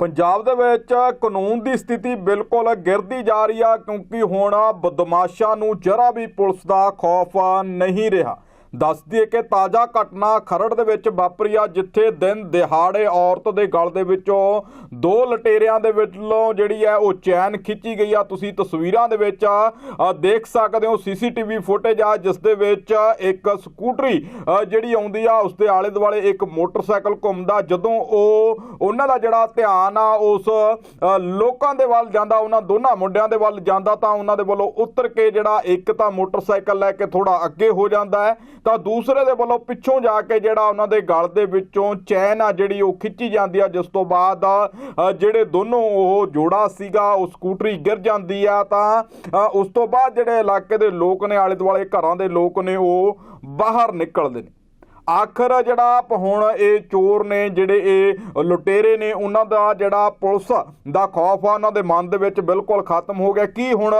ਪੰਜਾਬ ਦੇ ਵਿੱਚ ਕਾਨੂੰਨ ਦੀ ਸਥਿਤੀ ਬਿਲਕੁਲ ਗਿਰਦੀ ਜਾ ਰਹੀ ਆ ਕਿਉਂਕਿ ਹੁਣ ਬਦਮਾਸ਼ਾਂ ਨੂੰ ਜਰਾ ਵੀ ਪੁਲਿਸ ਦਾ ਖੌਫ ਨਹੀਂ ਰਿਹਾ। ਦੱਸਦੀ ਹੈ ਕਿ ਤਾਜ਼ਾ ਘਟਨਾ ਖਰੜ ਦੇ ਵਿੱਚ ਵਾਪਰੀ ਆ, ਜਿੱਥੇ ਦਿਨ ਦਿਹਾੜੇ ਔਰਤ ਦੇ ਗਲ ਦੇ ਵਿੱਚੋਂ ਦੋ ਲਟੇਰਿਆਂ ਦੇ ਵਿੱਚੋਂ ਜਿਹੜੀ ਹੈ ਉਹ ਚੈਨ ਖਿੱਚੀ ਗਈ ਆ। ਤੁਸੀਂ ਤਸਵੀਰਾਂ ਦੇ ਵਿੱਚ ਦੇਖ ਸਕਦੇ ਹੋ ਸੀਸੀਟੀਵੀ ਫੁਟੇਜ ਆ, ਜਿਸ ਦੇ ਵਿੱਚ ਇੱਕ ਸਕੂਟਰੀ ਜਿਹੜੀ ਆਉਂਦੀ ਆ, ਉਸ ਦੇ ਆਲੇ ਦੁਆਲੇ ਇੱਕ ਮੋਟਰਸਾਈਕਲ ਘੁੰਮਦਾ। ਜਦੋਂ ਉਹ, ਉਹਨਾਂ ਦਾ ਜਿਹੜਾ ਧਿਆਨ ਆ, ਉਸ ਲੋਕਾਂ ਦੇ ਵੱਲ ਜਾਂਦਾ, ਉਹਨਾਂ ਦੋਨਾਂ ਮੁੰਡਿਆਂ ਦੇ ਵੱਲ ਜਾਂਦਾ, ਤਾਂ ਉਹਨਾਂ ਦੇ ਵੱਲੋਂ ਉਤਰ ਕੇ ਜਿਹੜਾ ਇੱਕ ਤਾਂ ਮੋਟਰਸਾਈਕਲ ਲੈ ਕੇ ਥੋੜਾ ਅੱਗੇ ਹੋ ਜਾਂਦਾ ਹੈ। ਤਾਂ ਦੂਸਰੇ ਦੇ ਵੱਲੋਂ ਪਿੱਛੋਂ ਜਾ ਕੇ ਜਿਹੜਾ ਉਹਨਾਂ ਦੇ ਗਲ ਦੇ ਵਿੱਚੋਂ ਚੈਨ ਆ ਜਿਹੜੀ ਉਹ ਖਿੱਚੀ ਜਾਂਦੀ ਆ, ਜਿਸ ਤੋਂ ਬਾਅਦ ਜਿਹੜੇ ਦੋਨੋਂ ਉਹ ਜੋੜਾ ਸੀਗਾ, ਉਹ ਸਕੂਟਰੀ ਗਿਰ ਜਾਂਦੀ ਆ, ਤਾਂ ਉਸ ਤੋਂ ਬਾਅਦ ਜਿਹੜੇ ਇਲਾਕੇ ਦੇ ਲੋਕ ਨੇ ਆਲੇ ਦੁਆਲੇ ਘਰਾਂ ਦੇ ਲੋਕ ਨੇ, ਉਹ ਬਾਹਰ ਨਿਕਲਦੇ ਨੇ। ਆਖਰ ਜਿਹੜਾ ਹੁਣ ਇਹ ਚੋਰ ਨੇ, ਜਿਹੜੇ ਇਹ ਲੁਟੇਰੇ ਨੇ, ਉਹਨਾਂ ਦਾ ਜਿਹੜਾ ਪੁਲਿਸ ਦਾ ਖੌਫ ਆ, ਉਹਨਾਂ ਦੇ ਮਨ ਦੇ ਵਿੱਚ ਬਿਲਕੁਲ ਖਤਮ ਹੋ ਗਿਆ। ਕੀ ਹੁਣ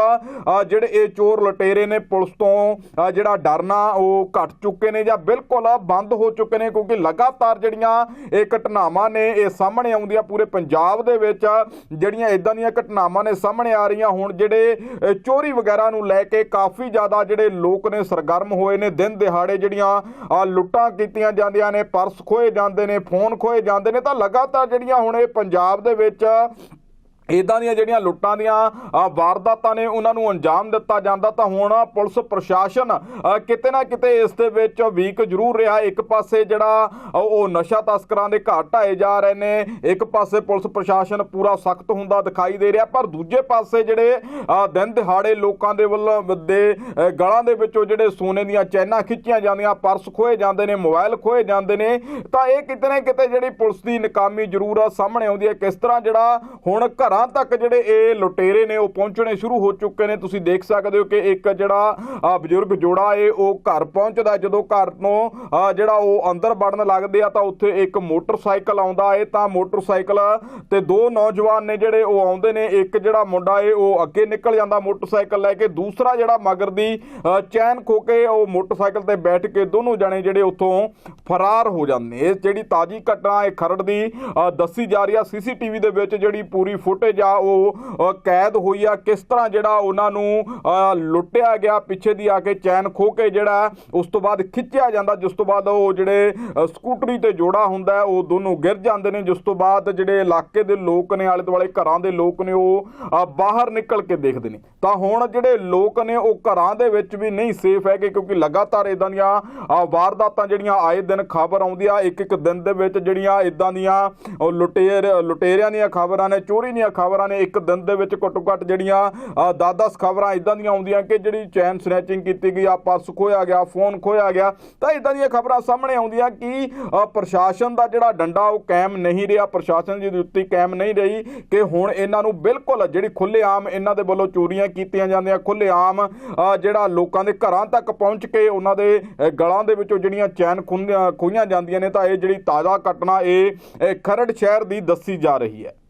ਜਿਹੜੇ ਇਹ ਚੋਰ ਲੁਟੇਰੇ ਨੇ, ਪੁਲਿਸ ਤੋਂ ਜਿਹੜਾ ਡਰਨਾ, ਉਹ ਘਟ ਚੁੱਕੇ ਨੇ ਜਾਂ ਬਿਲਕੁਲ ਬੰਦ ਹੋ ਚੁੱਕੇ ਨੇ? ਕਿਉਂਕਿ ਲਗਾਤਾਰ ਜਿਹੜੀਆਂ ਇਹ ਘਟਨਾਵਾਂ ਨੇ, ਇਹ ਸਾਹਮਣੇ ਆਉਂਦੀਆਂ ਪੂਰੇ ਪੰਜਾਬ ਦੇ ਵਿੱਚ, ਜਿਹੜੀਆਂ ਇਦਾਂ ਦੀਆਂ ਘਟਨਾਵਾਂ ਨੇ ਸਾਹਮਣੇ ਆ ਰਹੀਆਂ ਹੁਣ, ਜਿਹੜੇ ਚੋਰੀ ਵਗੈਰਾ ਨੂੰ ਲੈ ਕੇ ਕਾਫੀ ਜ਼ਿਆਦਾ ਜਿਹੜੇ ਲੋਕ ਨੇ ਸਰਗਰਮ ਹੋਏ ਨੇ, ਦਿਨ ਦਿਹਾੜੇ ਜਿਹੜੀਆਂ ਲੁੱਟਾਂ ਕੀਤੀਆਂ ਜਾਂਦੀਆਂ ਨੇ, ਪਰਸ ਖੋਏ ਜਾਂਦੇ ਨੇ, ਫੋਨ ਖੋਏ ਜਾਂਦੇ ਨੇ, ਤਾਂ ਲਗਾਤਾਰ ਜਿਹੜੀਆਂ ਹੁਣ ਇਹ ਪੰਜਾਬ ਦੇ ਵਿੱਚ ਇਦਾਂ ਦੀਆਂ ਜਿਹੜੀਆਂ ਲੁੱਟਾਂ ਦੀਆਂ ਵਾਰਦਾਤਾਂ ਨੇ ਉਹਨਾਂ ਨੂੰ ਅੰਜਾਮ ਦਿੱਤਾ ਜਾਂਦਾ, ਤਾਂ ਹੁਣ ਪੁਲਿਸ ਪ੍ਰਸ਼ਾਸਨ ਕਿਤੇ ਨਾ ਕਿਤੇ ਇਸ ਦੇ ਵਿੱਚ ਵੀਕ ਜ਼ਰੂਰ ਰਿਹਾ। ਇੱਕ ਪਾਸੇ ਜਿਹੜਾ ਉਹ ਨਸ਼ਾ ਤਸਕਰਾਂ ਦੇ ਘਰ ਢਾਏ ਜਾ ਰਹੇ ਨੇ, ਇੱਕ ਪਾਸੇ ਪੁਲਿਸ ਪ੍ਰਸ਼ਾਸਨ ਪੂਰਾ ਸਖਤ ਹੁੰਦਾ ਦਿਖਾਈ ਦੇ ਰਿਹਾ, ਪਰ ਦੂਜੇ ਪਾਸੇ ਜਿਹੜੇ ਦਿਨ ਦਿਹਾੜੇ ਲੋਕਾਂ ਦੇ ਵੱਲੋਂ, ਦੇ ਗਲਾਂ ਦੇ ਵਿੱਚੋਂ ਜਿਹੜੇ ਸੋਨੇ ਦੀਆਂ ਚੈਨਾਂ ਖਿੱਚੀਆਂ ਜਾਂਦੀਆਂ, ਪਰਸ ਖੋਏ ਜਾਂਦੇ ਨੇ ਮੋਬਾਈਲ ਖੋਏ ਜਾਂਦੇ ਨੇ, ਤਾਂ ਇਹ ਕਿਤੇ ਨਾ ਕਿਤੇ ਜਿਹੜੀ ਪੁਲਿਸ ਦੀ ਨਕਾਮੀ ਜ਼ਰੂਰ ਸਾਹਮਣੇ ਆਉਂਦੀ ਹੈ। ਕਿਸ ਤਰ੍ਹਾਂ ਜਿਹੜਾ ਹੁਣ ਘਰ ਤੱਕ ਜਿਹੜੇ ਇਹ ਲੁਟੇਰੇ ਨੇ, ਉਹ ਪਹੁੰਚਣੇ ਸ਼ੁਰੂ ਹੋ ਚੁੱਕੇ ਨੇ। ਤੁਸੀਂ ਦੇਖ ਸਕਦੇ ਹੋ ਕਿ ਇੱਕ ਜਿਹੜਾ ਬਜ਼ੁਰਗ ਜੋੜਾ ਏ, ਉਹ ਘਰ ਪਹੁੰਚਦਾ ਜਦੋਂ ਘਰ ਤੋਂ ਜਿਹੜਾ ਉਹ ਅੰਦਰ ਵੜਨ ਲੱਗਦੇ ਆ, ਤਾਂ ਉੱਥੇ ਇੱਕ ਮੋਟਰਸਾਈਕਲ ਆਉਂਦਾ ਏ। ਤਾਂ ਮੋਟਰਸਾਈਕਲ ਤੇ ਦੋ ਨੌਜਵਾਨ ਨੇ ਜਿਹੜੇ, ਉਹ ਆਉਂਦੇ ਨੇ। ਇੱਕ ਜਿਹੜਾ ਮੁੰਡਾ ਏ, ਉਹ ਅੱਗੇ ਨਿਕਲ ਜਾਂਦਾ ਮੋਟਰਸਾਈਕਲ ਲੈ ਕੇ। ਦੂਸਰਾ ਜਿਹੜਾ ਮਗਰ ਦੀ ਚੈਨ ਖੋ ਕੇ ਉਹ ਮੋਟਰਸਾਈਕਲ ਤੇ ਬੈਠ ਕੇ ਦੋਨੋਂ ਜਣੇ ਜਿਹੜੇ ਉੱਥੋਂ ਫਰਾਰ ਹੋ ਜਾਂਦੇ ਨੇ। ਇਹ ਜਿਹੜੀ ਤਾਜੀ ਘਟਨਾ, ਇਹ ਖਰੜ ਦੀ ਦੱਸੀ ਜਾ ਰਹੀ ਆ। ਸੀਸੀਟੀਵੀ ਦੇ ਵਿੱਚ ਜਿਹੜੀ ਪੂਰੀ ਫੁਟ ਫੁਟੇਜ ਆ ਉਹ ਕੈਦ ਹੋਈ ਆ ਕਿਸ ਤਰ੍ਹਾਂ ਜਿਹੜਾ ਉਹਨਾਂ ਨੂੰ ਅ, ਲੁੱਟਿਆ ਗਿਆ ਪਿੱਛੇ ਦੀ ਆ ਕੇ ਚੈਨ ਖੋ ਕੇ ਜਿਹੜਾ ਉਸ ਤੋਂ ਬਾਅਦ ਖਿੱਚਿਆ ਜਾਂਦਾ ਜਿਸ ਤੋਂ ਬਾਅਦ ਉਹ ਜਿਹੜੇ ਸਕੂਟਰੀ ਤੇ ਜੋੜਾ ਹੁੰਦਾ ਉਹ ਦੋਨੋਂ ਗਿਰ ਜਾਂਦੇ ਨੇ ਜਿਸ ਤੋਂ ਬਾਅਦ ਜਿਹੜੇ ਇਲਾਕੇ ਦੇ ਲੋਕ ਨੇ ਆਲੇ ਦੁਆਲੇ ਘਰਾਂ ਦੇ ਲੋਕ ਨੇ ਉਹ ਬਾਹਰ ਨਿਕਲ ਕੇ ਦੇਖਦੇ ਨੇ। ਤਾਂ ਹੁਣ ਜਿਹੜੇ ਲੋਕ ਨੇ ਉਹ ਘਰਾਂ ਦੇ ਵਿੱਚ ਵੀ ਨਹੀਂ ਸੇਫ ਹੈਗੇ ਕਿਉਂਕਿ ਲਗਾਤਾਰ ਇਦਾਂ ਦੀਆਂ ਵਾਰਦਾਤਾਂ ਜਿਹੜੀਆਂ ਆਏ ਦਿਨ ਖਬਰ ਆਉਂਦੀ ਆ ਇੱਕ ਇੱਕ ਦਿਨ ਦੇ ਵਿੱਚ ਜਿਹੜੀਆਂ ਇਦਾਂ ਦੀਆਂ ਲੁਟੇਰ ਲੁਟੇਰਿਆਂ ਦੀਆਂ ਖਬਰਾਂ ਨੇ ਚੋਰੀ ਦੀਆਂ ਖਬਰਾਂ ਨੇ ਇੱਕ ਦਿਨ ਦੇ ਵਿੱਚ ਘੱਟੋ ਘੱਟ ਜਿਹੜੀਆਂ 10-10 ਖਬਰਾਂ ਇਦਾਂ ਦੀਆਂ ਆਉਂਦੀਆਂ ਕਿ ਜਿਹੜੀ ਚੈਨ ਸਨੈਚਿੰਗ ਕੀਤੀ ਗਈ ਆ ਪਰਸ ਖੋਇਆ ਗਿਆ ਫੋਨ ਖੋਇਆ ਗਿਆ ਤਾਂ ਇਦਾਂ ਦੀਆਂ ਖਬਰਾਂ ਸਾਹਮਣੇ ਆਉਂਦੀਆਂ ਕਿ ਪ੍ਰਸ਼ਾਸਨ ਦਾ ਜਿਹੜਾ ਡੰਡਾ ਉਹ ਕਾਇਮ ਨਹੀਂ ਰਿਹਾ ਪ੍ਰਸ਼ਾਸਨ ਦੀ ਦਿੱਤੀ ਕਾਇਮ ਨਹੀਂ ਰਹੀ ਕਿ ਹੁਣ ਇਹਨਾਂ ਨੂੰ ਬਿਲਕੁਲ ਜਿਹੜੀ ਖੁੱਲ੍ਹੇਆਮ ਇਹਨਾਂ ਦੇ ਵੱਲੋਂ ਚੋਰੀਆਂ ਕੀਤੀਆਂ ਜਾਂਦੀਆਂ ਖੁੱਲ੍ਹੇਆਮ ਅ, ਜਿਹੜਾ ਲੋਕਾਂ ਦੇ ਘਰਾਂ ਤੱਕ ਪਹੁੰਚ ਕੇ ਉਹਨਾਂ ਦੇ ਗਲਾਂ ਦੇ ਵਿੱਚੋਂ ਜਿਹੜੀਆਂ ਚੈਨ ਖੁੰਨ- ਖੋਹੀਆਂ ਜਾਂਦੀਆਂ ਨੇ ਤਾਂ ਇਹ ਜਿਹੜੀ ਤਾਜ਼ਾ ਘਟਨਾ ਇਹ ਖਰੜ ਸ਼ਹਿਰ ਦੀ ਦੱਸੀ ਜਾ ਰਹੀ ਹੈ।